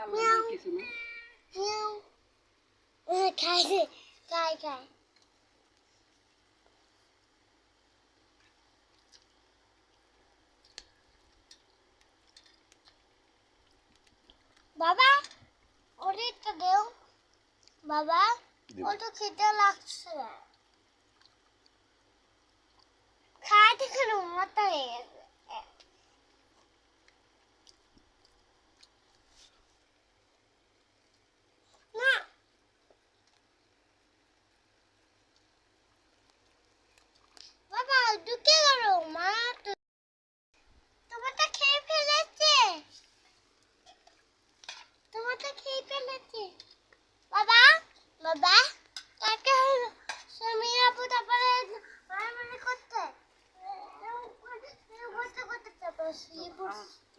খাল্লা নাই কিছু না খাই খাই খাই বাবা ওরে তো দেও বাবা দিব। ও তো খেতে লাগছে খেয়ে ফেলেছে বাবা বাবা কাকে হলো সামিয়া আপু তারপরে মারামারি করতে করতে করতে তারপরে শুয়ে পড়ছে